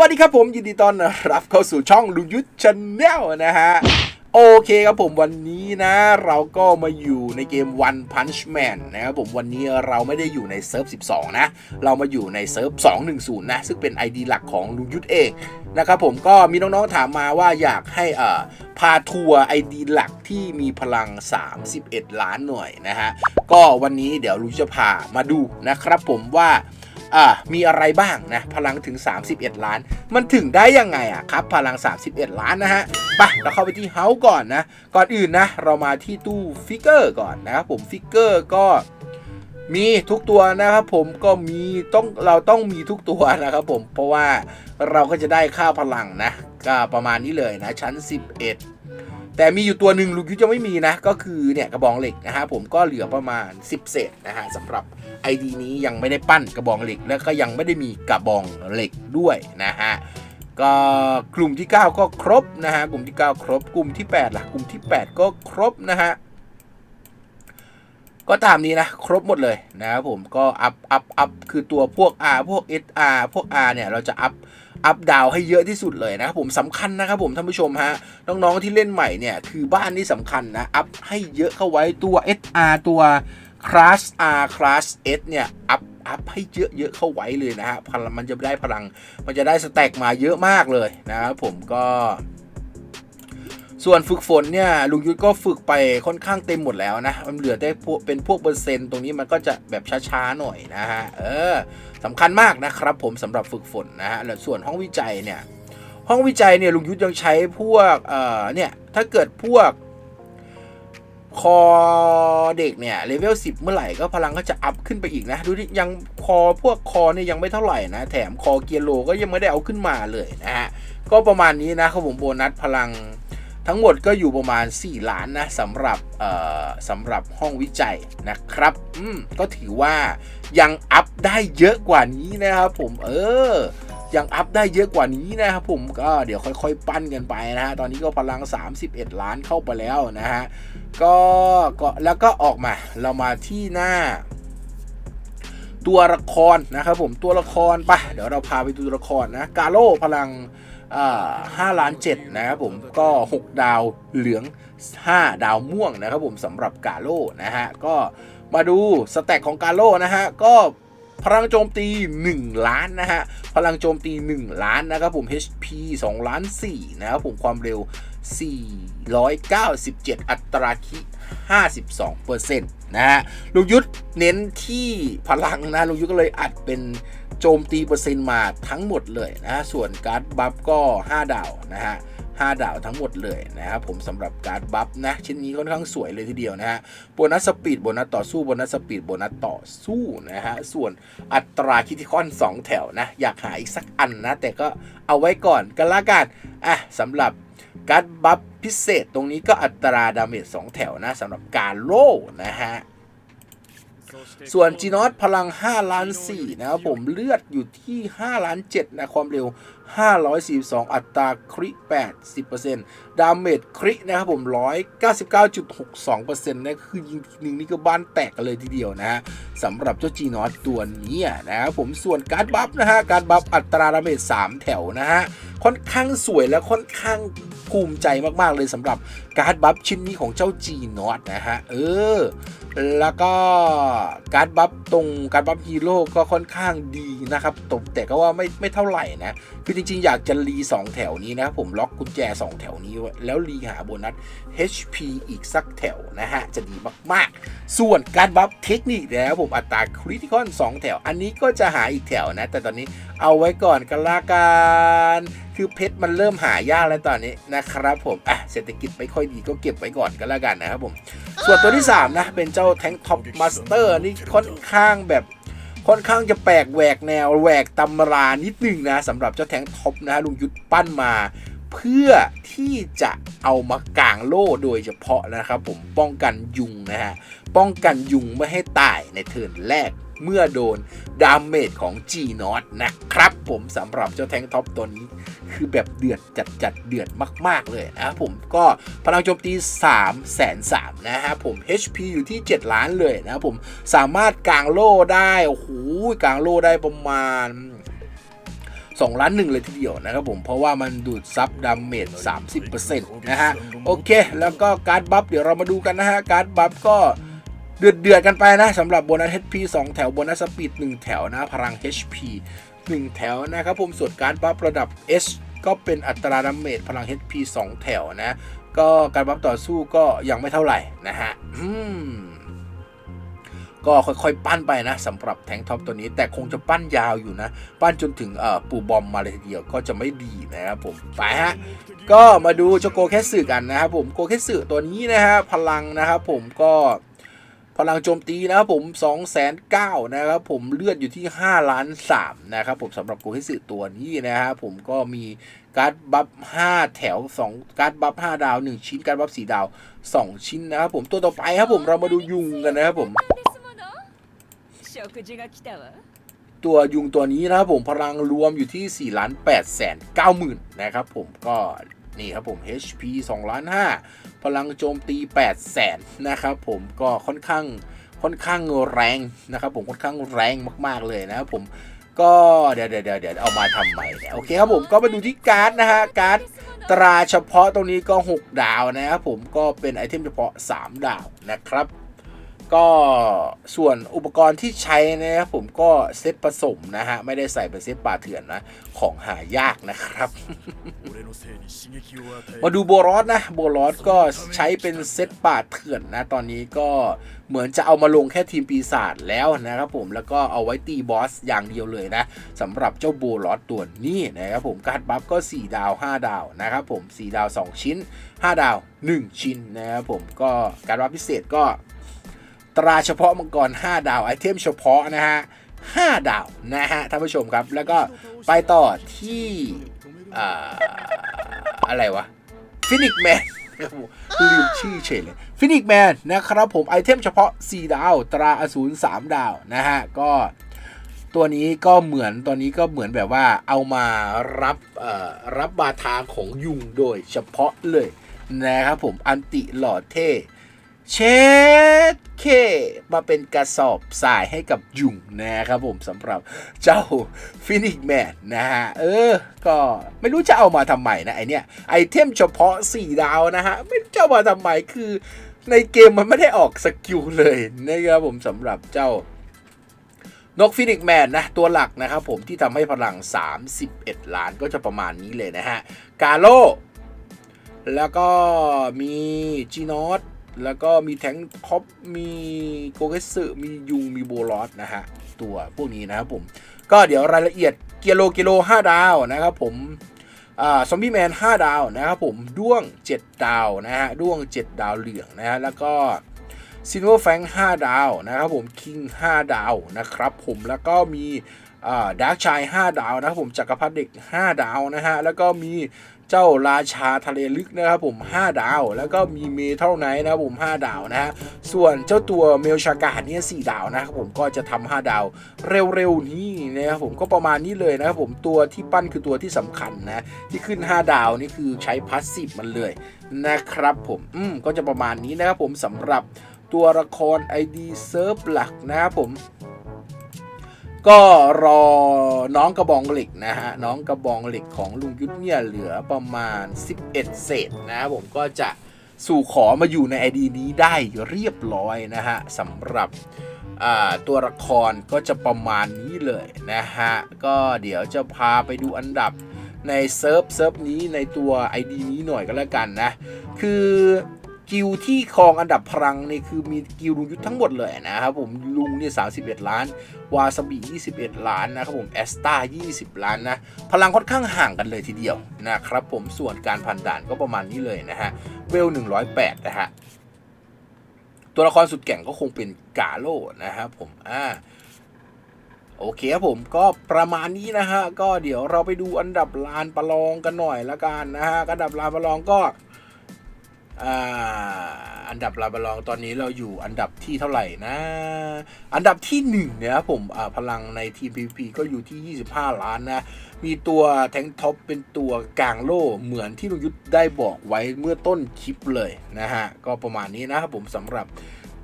วัสดีครับผมยินดีต้อนรับเข้าสู่ช่องลุงยุทธชาแนลนะฮะ โอเคครับผมวันนี้นะ เราก็มาอยู่ในเกม One Punch Man นะครับผมวันนี้เราไม่ได้อยู่ในเซิร์ฟ 12 นะ เรามาอยู่ในเซิร์ฟ 210 นะ ซึ่งเป็น ID หลักของลุงยุทธเองนะครับผมก็มีน้องๆถามมาว่าอยากให้อ่อพาทัวร์ ID หลักที่มีพลัง 31 ล้านหน่วยนะฮะ ก็วันนี้เดี๋ยวลุงจะพามาดูนะครับผมว่า อ่ามีอะไรบ้างนะพลังถึง 31 ล้าน มันถึงได้ยังไงอะครับพลัง 31 ล้านนะฮะไปเราเข้าไปที่เฮาส์ก่อนนะ ก่อนอื่นนะ เรามาที่ตู้ฟิกเกอร์ก่อนนะครับผมฟิกเกอร์ก็มีทุกตัวนะครับผมก็มีต้องเราต้องมีทุกตัวนะครับผมเพราะว่าเราก็จะได้ค่าพลังนะก็ประมาณนี้เลยนะชั้น 11 แต่มีอยู่ตัวหนึ่งลูกยุทธยังไม่มีนะ ก็คือเนี่ยกระบองเหล็กนะฮะผมก็เหลือประมาณ 10 เศษนะฮะสำหรับ ID นี้ยังไม่ได้ปั้นกระบองเหล็ก แล้วก็ยังไม่ได้มีกระบองเหล็กด้วยนะฮะก็กลุ่มที่ 9 ก็ครบนะฮะกลุ่มที่ 9 ครบ กลุ่มที่ 8ล่ะกลุ่มที่ 8 ก็ครบนะฮะ ก็ตามนี้นะ ครบหมดเลยนะครับผมก็อัพอัพอัพคือตัวพวก R พวก SR พวก R เนี่ยเราจะอัพอัพดาวให้เยอะที่สุดเลยนะครับผมสำคัญนะครับผมท่านผู้ชมฮะน้องๆที่เล่นใหม่เนี่ยคือบ้านนี่สำคัญนะอัพให้เยอะเข้าไว้ตัว SR ตัว Class R Class S เนี่ยอัพอัพให้เยอะๆเข้าไว้เลยนะฮะพลังมันจะได้พลังมันจะได้สแต็กมาเยอะมากเลยนะครับผมก็ ส่วนฝึกฝนเนี่ยลุงยุทธก็ฝึกไปค่อนข้างเต็มหมดแล้วนะ มันเหลือแต่พวกเป็นพวกเปอร์เซ็นต์ตรงนี้มันก็จะแบบช้าๆหน่อยนะฮะ เออสำคัญมากนะครับผมสำหรับฝึกฝนนะฮะแล้วส่วนห้องวิจัยเนี่ย ห้องวิจัยเนี่ยลุงยุทธยังใช้พวกเอ่อเนี่ยถ้าเกิดพวกคอเด็กเนี่ยเลเวล10 เมื่อไหร่ก็พลังก็จะอัพขึ้นไปอีกนะ ดูที่ยังคอพวกคอเนี่ยยังไม่เท่าไหร่นะ แถมคอเกียร์โลก็ยังไม่ได้เอาขึ้นมาเลยนะฮะ ก็ประมาณนี้นะครับผมโบนัสพลัง ทั้งหมดก็อยู่ประมาณ 4 ล้านนะสำหรับสำหรับห้องวิจัยนะครับอืมก็ถือว่ายังอัพได้เยอะกว่านี้นะครับผมเออยังอัพได้เยอะกว่านี้นะครับผมก็เดี๋ยวค่อยๆ ปั้นกันไปนะฮะตอนนี้ก็พลัง 31 ล้านเข้าไปแล้วนะฮะก็ก็แล้วก็ออกมาเรามาที่หน้า ตัวละครนะครับผมตัวละครไปเดี๋ยวเราพาไปดูตัวละครนะกาโลพลัง ห้าล้านเจ็ดนะครับผมก็ 6 ดาวเหลือง 5 ดาวม่วงนะครับผมสำหรับกาโลนะฮะก็มาดูสแต็กของกาโลนะฮะก็พลังโจมตี 1 ล้านนะฮะ พลังโจมตี 1 ล้านนะครับผม HP 2 ล้าน 4 นะครับผมความเร็ว 497 อัตราคิ52%นะฮะลุงยุทธเน้นที่พลังนะลุงยุทธก็เลยอัดเป็น โจมตีเปอร์เซ็นต์มาทั้งหมดเลยนะส่วนการ์ดบัฟก็ 5 ดาวนะฮะ5ดาวทั้งหมดเลยนะครับผมสำหรับการ์ดบัฟนะชิ้นนี้ค่อนข้างสวยเลยทีเดียวนะฮะโบนัสสปีดโบนัสต่อสู้โบนัสสปีดโบนัสต่อสู้นะฮะส่วนอัตราคิติคอน 2 แถวนะ อยากหาอีกสักอันนะ แต่ก็เอาไว้ก่อนกันละกันอะสำหรับการ์ดบัฟพิเศษตรงนี้ก็อัตราดาเมจ2แถวนะสำหรับการโล่นะฮะ ส่วนจีนอสพลัง 5 ล้าน4นะครับผมเลือดอยู่ที่ 5 ล้าน7นะความเร็ว 542 อัตราคริ80%ดาเมจครินะครับผม 199.62%นะคือยิงทีนึงนี่ก็บ้านแตกกันเลยทีเดียวนะฮะสำหรับเจ้าจีนอสตัวนี้นะครับผมส่วนการบัฟนะฮะ การบัฟอัตราดาเมจ3 แถวนะฮะ ค่อนข้างสวยและค่อนข้างภูมิใจมาก ๆ เลยสำหรับการ์ดบัฟชิ้นนี้ของเจ้าจีนอสนะฮะ เออ แล้วก็การ์ดบัฟตรงการ์ดบัฟฮีโร่ก็ค่อนข้างดีนะครับตบแต่ก็ว่าไม่ไม่เท่าไหร่นะคือจริงๆ อยากจะรี 2 แถวนี้นะครับผมล็อกกุญแจ 2 แถวนี้ไว้แล้วรีหาโบนัส HP อีกสักแถวนะฮะ จะดีมากๆ ส่วนการบัฟเทคนิคนะครับผมอัตราคริติคอน 2 แถว อันนี้ก็จะหาอีกแถวนะ แต่ตอนนี้เอาไว้ก่อนกันละกันคือเพชรมันเริ่มหายากแล้วตอนนี้นะครับผม อะ เศรษฐกิจไม่ค่อยดีก็เก็บไว้ก่อนกันละกันนะครับผม ส่วนตัวที่ 3 นะ เป็นเจ้าแทงท็อปมาสเตอร์นี่ค่อนข้างแบบ ค่อนข้างจะแปลกแหวกแนวแหวกตำรานิดนึงนะสำหรับเจ้าแทงท็อปนะฮะลุงยุทธปั้นมา เพื่อที่จะเอามากางโล่โดยเฉพาะนะครับผมป้องกันยุงนะฮะป้องกันยุงไม่ให้ตายในเทิร์นแรก เมื่อโดนดาเมจของ G n o t นะครับ ผมสำหรับเจ้าแทงท็อปตัวนี้ คือแบบเดือดจัดจัดเดือดมาก ๆ เลยนะครับผมก็พลังโจมตี3แสนสามนะฮะผม HP อยู่ที่ 7 ล้านเลยนะครับผมสามารถกางโล่ได้ โอ้โหกางโล่ได้ประมาณ2ล้านหนึ่งเลยทีเดียวนะครับผมเพราะว่ามันดูดซับดาเมจ30%นะฮะโอเค แล้วก็การ์ดบัฟเดี๋ยวเรามาดูกันนะฮะการ์ดบัฟก็ เดือดเดือดๆกันไปนะสำหรับโบนัส HP 2 แถวโบนัสสปีด 1 แถวนะพลัง HP 1 แถวนะครับผมส่วนการบัฟระดับ S ก็เป็นอัตราดาเมจพลัง HP 2 แถวนะ ก็การบัฟต่อสู้ก็ยังไม่เท่าไหร่นะฮะก็ค่อยๆ ปั้นไปนะสำหรับแทงท็อปตัวนี้แต่คงจะปั้นยาวอยู่นะ ปั้นจนถึงเอ่อปูบอมมาเลยทีเดียวก็จะไม่ดีนะครับผมไปฮะก็มาดูเจ้าโกแคสสึกันนะครับผมโกแคสสึตัวนี้นะฮะพลังนะครับผมก็ พลังโจมตีนะครับผม2งแสนเนะครับผมเลือดอยู่ที่ 5 ล้าน3นะครับผมสำหรับกูให้สื่อตัวนี้นะครับผมก็มีการ์ดบัฟ5แถว 2 การ์ดบัฟ5ดาว 1 ชิ้น การ์ดบัฟ4ดาว 2 ชิ้นนะครับผมตัวต่อไปครับผมเรามาดูยุงกันนะครับผมตัวยุงตัวนี้นะครับผมพลังรวมอยู่ที่ 4 ล้าน8แสน9หมื่นนะครับผมก็ นี่ครับผม HP 2ล้าน5พลังโจมตี 8 แสนนะครับผมก็ค่อนข้างค่อนข้างแรงนะครับผมค่อนข้างแรงมาก ๆเลยนะครับผมก็เดี๋ยวเดี๋ยวเดี๋ยวเดี๋ยวเอามาทำใหม่เนี่ยโอเคครับผมก็มาดูที่การ์ดนะฮะการ์ดตราเฉพาะตรงนี้ก็ 6 ดาวนะครับผมก็เป็นไอเทมเฉพาะ 3 ดาวนะครับ ก็ส่วนอุปกรณ์ที่ใช้นะครับผมก็เซตผสมนะฮะ ไม่ได้ใส่เป็นเซตป่าเถื่อนนะ ของหายากนะครับ มาดูโบรอสนะ โบรอสก็ใช้เป็นเซตป่าเถื่อนนะ ตอนนี้ก็เหมือนจะเอามาลงแค่ทีมปีศาจแล้วนะครับผมแล้วก็เอาไว้ตีบอสอย่างเดียวเลยนะสำหรับเจ้าโบรอสตัวนี้นะครับผมการ์ดบัฟก็ 4 ดาว 5 ดาวนะครับผม 4 ดาว 2 ชิ้น 5 ดาว 1 ชิ้นนะครับผมก็การ์ดบัฟพิเศษก็ ตราเฉพาะมังกร 5 ดาวไอเทมเฉพาะนะฮะ5ดาวนะฮะท่านผู้ชมครับ แล้วก็ไปต่อที่อ่าอะไรวะฟินิกแมนลืมชื่อเฉยเลยฟินิกแมนนะครับผมไอเทมเฉพาะ 4 ดาว ตราอสูร3ดาวนะฮะก็ตัวนี้ก็เหมือนตัวนี้ก็เหมือนแบบว่าเอามารับรับบาทาของยุงโดยเฉพาะเลยนะครับผมอันติหล่อเท่ เชดเคมาเป็นกระสอบสายให้กับยุงนะครับผมสำหรับเจ้าฟินิกแมนนะฮะ เออ ก็ไม่รู้จะเอามาทำไมนะไอเนี้ยไอเทมเฉพาะ 4 ดาวนะฮะ ไม่รู้จะเอามาทำไมคือในเกมมันไม่ได้ออกสกิลเลยนะครับผมสำหรับเจ้านกฟินิกแมนนะ ตัวหลักนะครับผมที่ทำให้พลัง 31 ล้านก็จะประมาณนี้เลยนะฮะ กาโลแล้วก็มีจีนอต แล้วก็มีแทงท็อปมีโกเกสึมียุงมีโบลอสนะฮะ ตัวพวกนี้นะครับผม ก็เดี๋ยวรายละเอียดเกียโลกิโล 5 ดาวนะครับผมซอมบี้แมน 5 ดาวนะครับผม ด้วง 7 ดาวนะฮะ ด้วง 7 ดาวเหลืองนะฮะ แล้วก็ซินเวอร์แฟง5ดาวนะครับผม คิง 5 ดาวนะครับผมแล้วก็มีดาร์กชาย 5 ดาวนะครับผมจักรพรรดิเด็ก 5 ดาวนะฮะ แล้วก็มี เจ้าราชาทะเลลึกนะครับผม 5 ดาว แล้วก็มีเมทัลไนท์นะครับผม 5 ดาวนะฮะ ส่วนเจ้าตัวเมลชากาเนี่ย4ดาวนะครับผมก็จะทำ5ดาวเร็วๆนี้นะครับผมก็ประมาณนี้เลยนะครับผมตัวที่ปั้นคือตัวที่สำคัญนะ ที่ขึ้น 5 ดาวนี่คือใช้พาสซีฟมันเลยนะครับผมอืมก็จะประมาณนี้นะครับผมสำหรับตัวละคร ID เซิร์ฟหลักนะครับผม ก็รอน้องกระบองเหล็กนะฮะน้องกระบองเหล็กของลุงยุทธเนี่ยเหลือประมาณ 11 เศษนะครับผมก็จะสู่ขอมาอยู่ใน ID นี้ได้เรียบร้อยนะฮะสำหรับตัวละครก็จะประมาณนี้เลยนะฮะ ก็เดี๋ยวจะพาไปดูอันดับในเซิร์ฟเซิร์ฟนี้ในตัว ID นี้หน่อยก็แล้วกันนะ คือ กิลที่ครองอันดับพลังนี่คือมีกิลลุงยุทธทั้งหมดเลยนะครับผมลุงเนี่ย31ล้าน วาซาบิ21 ล้านนะครับผมแอสตา20 ล้านนะ พลังค่อนข้างห่างกันเลยทีเดียวนะครับผมส่วนการผ่านด่านก็ประมาณนี้เลยนะฮะเวล 108 นะฮะ ตัวละครสุดแก่งก็คงเป็นกาโลนะครับผมอ่าโอเคครับผมก็ประมาณนี้นะฮะ ก็เดี๋ยวเราไปดูอันดับลานประลองกันหน่อยละกันนะฮะอันดับลานประลองก็ อันดับลานประลองตอนนี้เราอยู่อันดับที่เท่าไหร่นะ อันดับที่หนึ่งเนี่ยครับผมพลังในทีม PVP ก็อยู่ที่ 25 ล้านนะ มีตัวแทงท็อปเป็นตัวกลางโล่เหมือนที่ลุงยุทธได้บอกไว้เมื่อต้นคลิปเลยนะฮะ ก็ประมาณนี้นะครับผมสำหรับ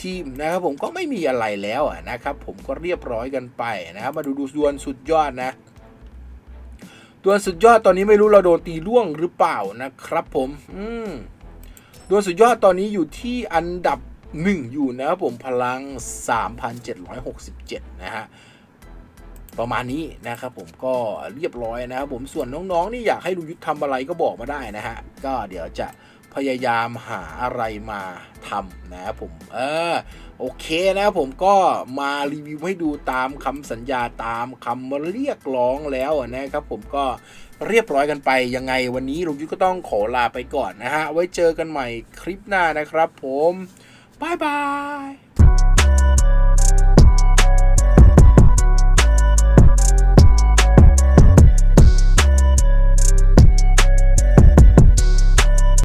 ทีมนะครับผมก็ไม่มีอะไรแล้วนะครับผมก็เรียบร้อยกันไปนะครับมาดูดูดวลสุดยอดนะดวสุดยอดตอนนี้ไม่รู้เราโดนตีล่วงหรือเปล่านะครับผม อืม โดยสุดยอดตอนนี้อยู่ที่อันดับหนึ่งอยู่นะครับผมพลัง 3,767 นะฮะประมาณนี้นะครับผมก็เรียบร้อยนะครับผมส่วนน้องๆนี่อยากให้ลุงยุทธทำอะไรก็บอกมาได้นะฮะก็เดี๋ยวจะ พยายามหาอะไรมาทำนะครับผม เออ โอเคนะครับผมก็มารีวิวให้ดูตามคำสัญญาตามคำเรียกร้องแล้วนะครับผมก็เรียบร้อยกันไปยังไงวันนี้ลุงยุทธก็ต้องขอลาไปก่อนนะฮะ ไว้เจอกันใหม่คลิปหน้านะครับผมบายบาย